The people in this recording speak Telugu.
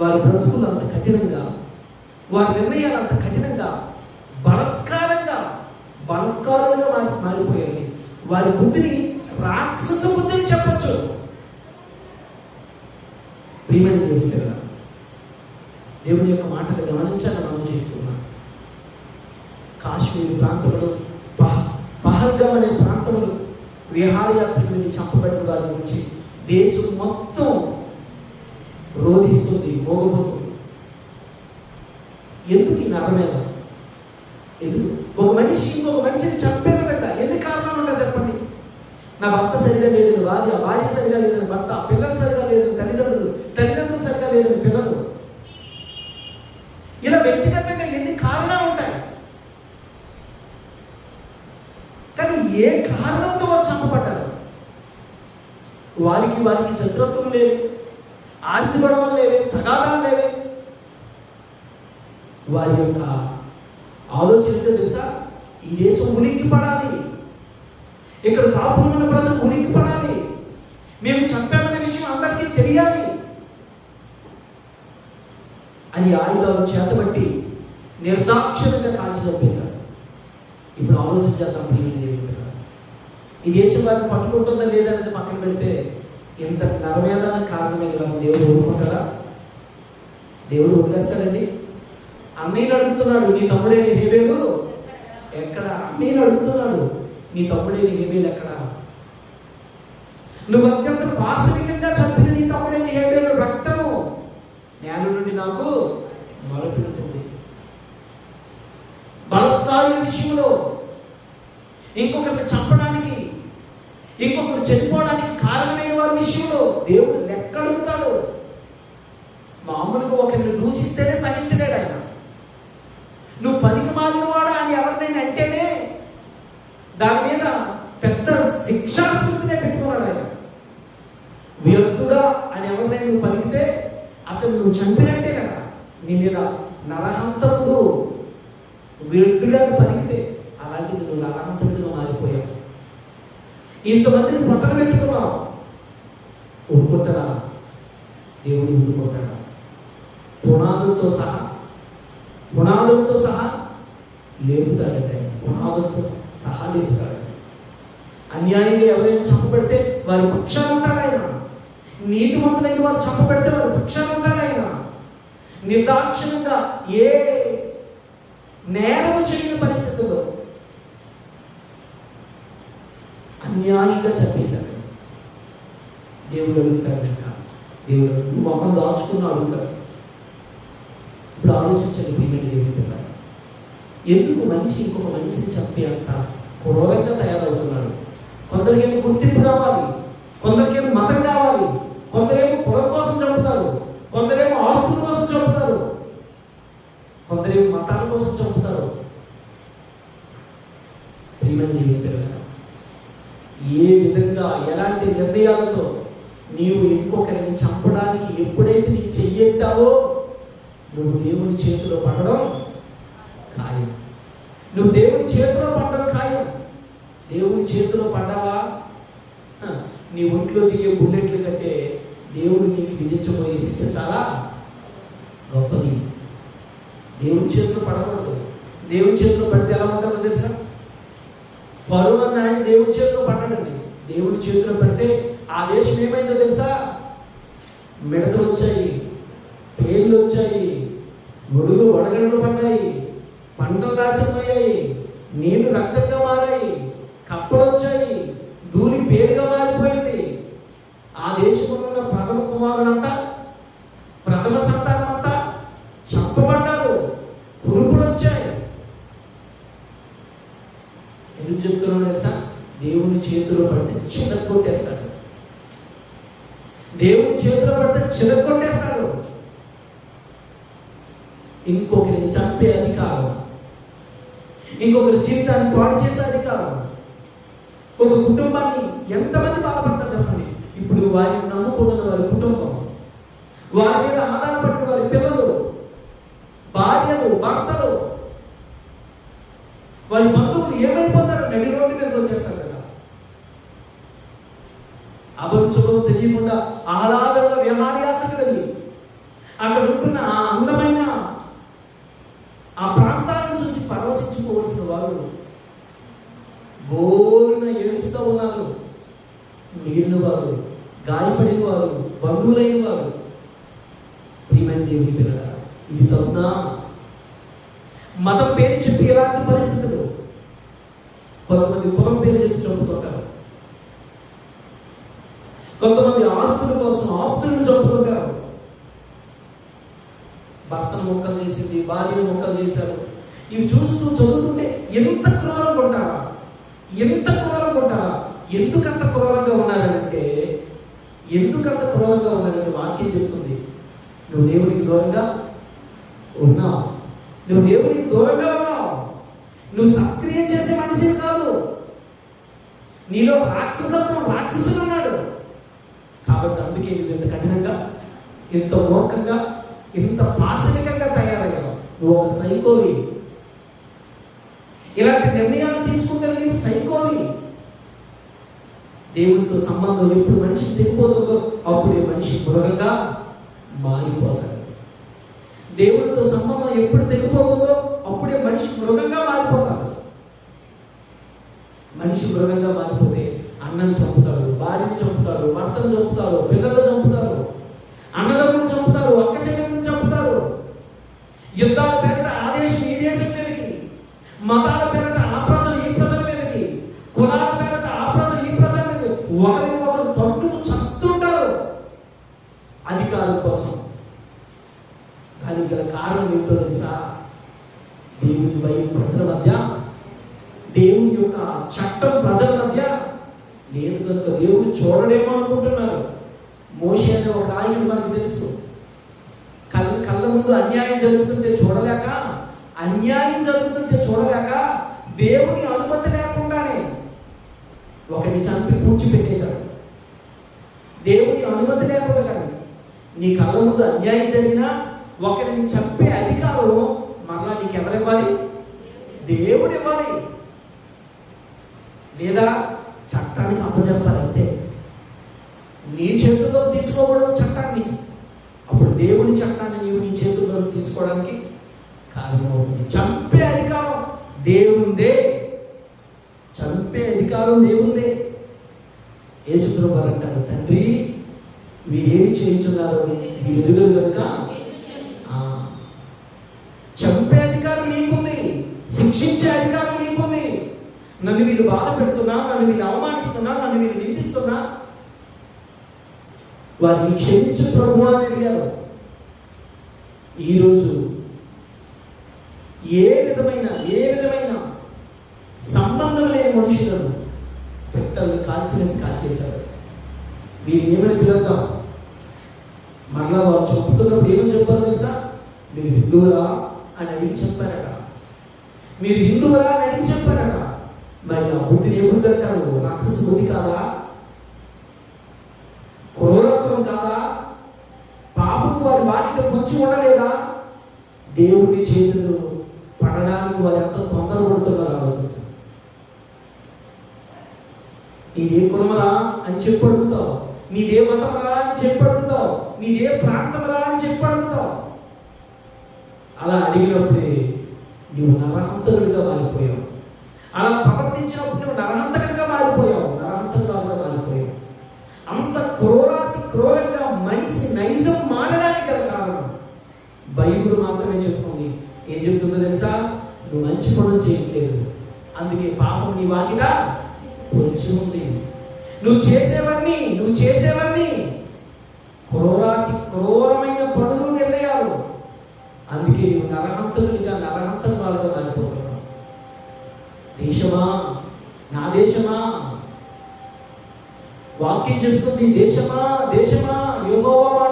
వారి బ్రతుకులు అంత కఠినంగా వారి నిర్ణయాలు అంత కఠినంగా బలత్కారంగా బలత్కారులుగా మారి మారిపోయాయి. వారి బుద్ధిని రాక్షస బుద్ధిని చెప్పచ్చు. ప్రియమైన దేవుని దేవుని యొక్క మాటలు గమనించాలని మనం చేస్తున్నాం. కాశ్మీర్ ప్రాంతంలో పహ పహల్గం అనే ప్రాంతంలో విహారయాత్రికుల్ని చంపబడిన వారి గురించి దేశం మొత్తం రోధిస్తుంది మోగబోతుంది. ఎందుకు ఈ నరమేద ఎందుకు? ఒక మనిషి ఇంకొక మనిషిని చంపే విధంగా ఎన్ని కారణం ఉండదు చెప్పండి? నా భర్త సరిగా లేదు భార్య భార్య సరిగా లేదని భర్త పిల్లలు సరిగా లేదు తల్లిదండ్రులు తల్లిదండ్రులు సరిగా లేదని పిల్లలు. ఇలా వ్యక్తిగతంగా ఎన్ని కారణాలు ఉంటాయి? కానీ ఏ కారణంతో వారు చంపబడ్డారు? వారికి వారికి శత్రుత్వం లేదు. ఆస్తి గొడవలు లేవే తగాదాలు లేవే వారి యొక్క ఆలోచన తెలుసా? ఈ దేశం ఉనికి పడాలి ఇక్కడ రాకుండా ప్రజలు ఉనికి పడాలి మేము చంపామనే విషయం అందరికీ తెలియాలి. అని ఆయుధాలు చేతబట్టి నిర్దాక్షిణంగా కాల్చి చంపేశారు. ఇప్పుడు ఆలోచన ఈ దేశం వారిని పట్టుకుంటుందా లేదనేది పక్కన పెడితే ఇంత నరమేదానికి కారణం వాళ్ళని దేవుడు ఊరుకుంటారా దేవుడు వదిలేస్తాడండి అన్నయ్యని అడుగుతున్నాడు నీ తమ్ముడే నీ ఎక్కడ? అన్నయ్యని అడుగుతున్నాడు నీ తమ్ముడే నీ ఎక్కడ? నువ్వు అత్యంత పాశవికంగా చంపిన నీ తమ్ముడే నీ హేబేలు రక్తము నేల నుండి నాకు మొలపెడుతుంది బలత్కారుల విషయంలో ఇంకొకరిని చంపడానికి ఇంకొకరు చనిపోవడానికి కారణమైన వారి విషయంలో దేవుడు లెక్క అడుగుతాడు మామూలుగా ఒకరిని దూషిస్తేనే సహించలేడు ఆయన. నువ్వు పనికి మాలిన వాడు అని ఎవరినైనా అంటేనే దాని మీద పెద్ద శిక్షాస్మృతినే పెట్టుకున్నాడు ఆయన. వ్యర్థుడా అని ఎవరినైనా నువ్వు పలికితే అతను నువ్వు చంపినట్టే కదా. నీ మీద నరహంతకుడు వ్యర్థుడా అని పలికితే అలాంటిది నువ్వు నరహంతకుడిగా మారిపోయావు. ఇంతమందిని పొట్టలు పెట్టుకున్నావు. పునాదులతో సహా. పునాదులతో సహా లేపుతాడంటే పునాదులతో సహా లేపుతాడు అన్యాయంగా ఎవరైనా చంపబెడితే వారి పక్షాలు ఉంటాడు ఆయన. నీతిమంతులైన వారు చంపబెడితే వారి పక్షాలు ఉంటాడు ఆయన. నిర్దాక్షిణంగా ఏ నేరము చేయని పరిస్థితుల్లో అన్యాయంగా చంపేశాడు. దేవుడు అడుగుతాడు దేవుడు నువ్వు మొహం దాచుకుని అడుగుతాడు ఇప్పుడు ఆలోచించండి ప్రియమైన దేవుని ఎందుకు మనిషి ఇంకొక మనిషిని చంపే అంత క్రూరంగా తయారవుతున్నాడు? కొందరికేమో గుర్తింపు కావాలి కొందరికేమో మతం కావాలి కొందరేమో కులం కోసం చంపుతారు కొందరేమో ఆస్తుల కోసం చంపుతారు కొందరేమో మతాల కోసం చంపుతారు. ప్రియమైన ఏ విధంగా ఎలాంటి నిర్ణయాలతో నీవు ఇంకొకరిని చంపడానికి ఎప్పుడైతే నీ చెయ్యెత్తావో నువ్వు దేవుని చేతిలో పడడం ఖాయం. నువ్వు దేవుని చేతిలో పడడం ఖాయం. దేవుని చేతిలో పడ్డావా? నీ ఒంట్లో దిగే బుల్లెట్లు కంటే దేవుడు నీకు విధించబోయే శిక్ష చాలా గొప్పది. దేవుని చేతిలో పడకూడదు. దేవుని చేతిలో పడితే ఎలా ఉంటుందో తెలుసా? పరువు అన్న ఆయన దేవుని చేతిలో పడ్డాడండి. దేవుని చేతిలో పడితే ఆ దేశం ఏమైందో తెలుసా? మెడలు వచ్చాయి పేర్లు వచ్చాయి గొడుగు వడగడలు పడ్డాయి పంటలు నాశనమయ్యాయి నీళ్ళు రక్తంగా మారాయి కప్పలు వచ్చాయి దూరి పేరుగా మారిపోయింది. ఆ దేశంలో ఉన్న ప్రథమ కుమారులంతా ప్రథమ సంతానం అంతా చంపబడ్డారు కురుపులు వచ్చాయి. ఎందుకు చెప్తున్నాడు తెలుసా? దేవుని చేతిలో పడితే చిన్నకొట్టేస్తాడు దేవుని చేతిలో పడితే చిన్నకొట్టేస్తాడు ఇంకొకరిని చంపే అధికారం. ఇంకొకరి జీవితాన్ని పాడు చేసే అధికారం. ఒక కుటుంబాన్ని ఎంతమంది బాధపడతారు చెప్పండి? ఇప్పుడు వారిని నమ్ముకున్న వారి కుటుంబం వారి మీద ఆధారపడిన వారి పిల్లలు భార్యలు భర్తలు వారి బంధువులు ఏమైపోతారు నడి రోడ్డు మీదకి వచ్చేస్తారు కదా. అభంశుభం తెలియకుండా ఆహ్లాదంగా విహారయాత్రకు వెళ్ళి అక్కడ ఉంటున్న ఆ అందమైన ఆ ప్రాంతాలను చూసి పరవశించుకోవలసిన వారు బోరున ఏడుస్తూ ఉన్నారు మిగిలిన వారు గాయపడిన వారు బంధువులైన వారు ప్రియమైన దేవుని పిల్లల ఇది తప్పునా మతం పేరు చెప్పి ఎలాంటి పరిస్థితులు. కొంతమంది కులం పేరు చెప్పి చంపుతుంటారు కొంతమంది ఆస్తుల కోసం ఆప్తులను చంపుతుంటారు భర్తను మొక్కలు చేసింది భార్యను మొక్కలు చేశారు ఇవి చూస్తూ చదువుతుంటే ఎంత క్రూరంగా ఉంటారా? ఎంత క్రూరంగా ఉంటారా? ఎందుకంత క్రూరంగా ఉన్నారంటే ఎందుకంత క్రూరంగా ఉన్నారంటే వాక్యం చెప్తుంది. నువ్వు దేవునికి దూరంగా ఉన్నావు. నువ్వు దేవుని దూరంగా ఉన్నావు. నువ్వు సక్రియం చేసే మనిషి కాదు. నీలో రాక్షసత్వం రాక్షసుడు ఉన్నాడు. కాబట్టి అందుకే నువ్వు ఇంత కఠినంగా ఇంత మూర్ఖంగా ఇంత పాశవికంగా తయారయ్యావు. నువ్వు ఒక సైకోవి. ఇలాంటి నిర్ణయాలు తీసుకుంటే నీవు సైకోవి. దేవుడితో సంబంధం ఎప్పుడు మనిషి తెగిపోతుందో అప్పుడే మనిషి మృగంగా మారిపోతాడు. దేవుడితో సంబంధం ఎప్పుడు తెగిపోతుందో అప్పుడే మనిషి మృగంగా మారిపోతాడు. మనిషి మృగంగా మారిపోతే అన్నను చంపుతాడు భార్యను చంపుతాడు భర్తను చంపుతాడు పిల్లలు చంపుతారు అన్నదమ్ములు చంపుతారు అక్క చెల్లెలను చంపుతారు. యుద్ధాల పేరిట ఆ దేశం ఈ దేశం మతాల పేరిట ఈ ప్రజల మధ్య దేవుని యొక్క చట్టం ప్రజల మధ్య లేదు కనుక దేవుడు చూడడేమో అనుకుంటున్నారు. మోషే అనే ఒక రాయుడు మనకు తెలుసు. కళ్ళ కళ్ళ ముందు అన్యాయం జరుగుతుంటే చూడలేక అన్యాయం జరుగుతుంటే చూడలేక దేవుని అనుమతి లేకుండానే ఒకరిని చంపి పూడ్చిపెట్టేశాడు దేవుని అనుమతి లేకుండా కానీ నీ కళ్ళ ముందు అన్యాయం జరిగినా ఒకరిని చంపే అధికారం మరలా నీకు ఎవరివ్వాలి దేవుడు ఇవ్వాలి లేదా చట్టానికి అప్పచెప్పాలి అంతే నీ చేతుల్లో తీసుకోకూడదు చట్టాన్ని. అప్పుడు దేవుని చట్టాన్ని నీవు నీ చేతుల్లో తీసుకోవడానికి కారణమవుతుంది. చంపే అధికారం దేవుందే చంపే అధికారం దేవుందే యేసుప్రభు అంటారు తండ్రి వీరేమి చేయించున్నారు మీరు ఎదుగురు కనుక నన్ను మీరు బాధ పెడుతున్నా నన్ను మీరు అవమానిస్తున్నా నన్ను మీరు నిందిస్తున్నా. వారిని క్షమించు ప్రభు అని అడిగారు. ఈరోజు ఏ విధమైన ఏ విధమైన సంబంధం లేని మనుషులను పెట్టల్ని కాల్ కాల్చేశారు వీరిని ఏమని పిలుద్దాం? మరలా వారు చెప్తున్నప్పుడు ఏమని చెప్పారు తెలుసా? మీరు హిందువులా అని అడిగి చెప్పారట. మీరు హిందువులా అని అడిగి చెప్పారట. మరి ఆ బుద్ధిని ఏ బుద్ధి అంటారు రాక్షస బుద్ధి కాదా? క్రూరత్వం కాదా? పాపం వారి వాటికి పొంచి ఉండలేదా? దేవుడి చేతులు పడడానికి వారు ఎంత తొందర తొందరపడుతున్నారు ఆలోచించండి నీదే కులమరా అని చెప్పి అడుగుతావు నీదే మతమరా అని చెప్పి అడుగుతావు నీదే ప్రాంతమరా అని చెప్పి అడుగుతావు అలా అడిగినప్పుడే నువ్వు నరహంతరుడిగా మారిపోయావు. అలా ప్రవర్తించినప్పుడు నువ్వు నరహంతకుడిగా మారిపోయావు. నరహంతకురాలుగా మారిపోయావు. అంత క్రూరాతి క్రూరంగా మనిషి నైజం మారడానికి గల కారణం. బైబుల్ మాత్రమే చెప్తుంది. ఏం చెప్తుందో తెలుసా? నువ్వు మంచి పనులు చేయట్లేదు. అందుకే పాపం నీ వాకిట పొంచి ఉంది నువ్వు చేసేవన్నీ నువ్వు చేసేవన్నీ క్రూరాతి క్రూరమైన పనులు నిర్ణయాలు. అందుకే నువ్వు నరహంతకుడిగా దేశమా? నా దేశమా? వాక్యం చెప్తుంది దేశమా? దేశమా? యోగోవా